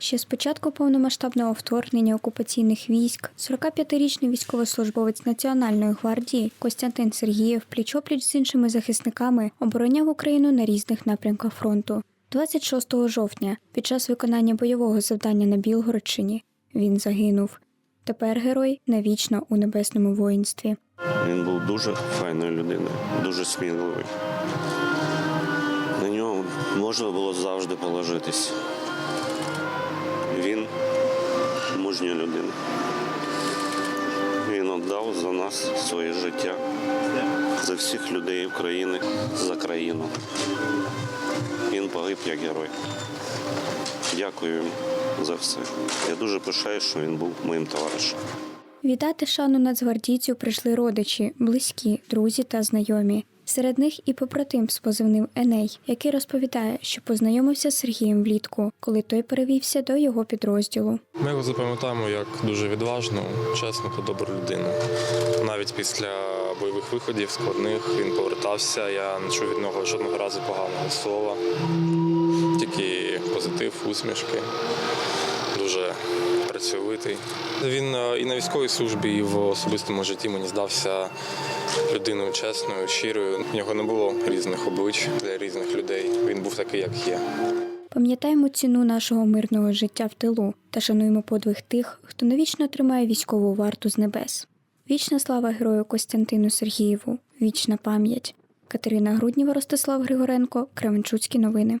Ще з початку повномасштабного вторгнення окупаційних військ 45-річний військовослужбовець Національної гвардії Костянтин Сергієв пліч-опліч з іншими захисниками обороняв Україну на різних напрямках фронту. 26 жовтня, під час виконання бойового завдання на Білгородщині, він загинув. Тепер герой навічно у небесному воїнстві. Він був дуже файною людиною, дуже сміливий. На нього можна було завжди положитись. Мужня людина. Він віддав за нас своє життя, за всіх людей України, за країну. Він погиб як герой. Дякую йому за все. Я дуже пишаю, що він був моїм товаришем. Вітати шану нацгвардійцю прийшли родичі, близькі, друзі та знайомі. Серед них і побратим з позивним Еней, який розповідає, що познайомився з Сергієм влітку, коли той перевівся до його підрозділу. Ми його запам'ятаємо як дуже відважну, чесну та добру людину. Навіть після бойових виходів складних він повертався. Я не чув від нього жодного разу поганого слова, тільки позитив, усмішки. Дуже працьовитий. Він е, і на військовій службі, і в особистому житті мені здався людиною чесною, щирою. В нього не було різних облич для різних людей. Він був такий, як є. Пам'ятаємо ціну нашого мирного життя в тилу та шануємо подвиг тих, хто навічно тримає військову варту з небес. Вічна слава герою Костянтину Сергієву, вічна пам'ять. Катерина Грудніва, Ростислав Григоренко, Кременчуцькі новини.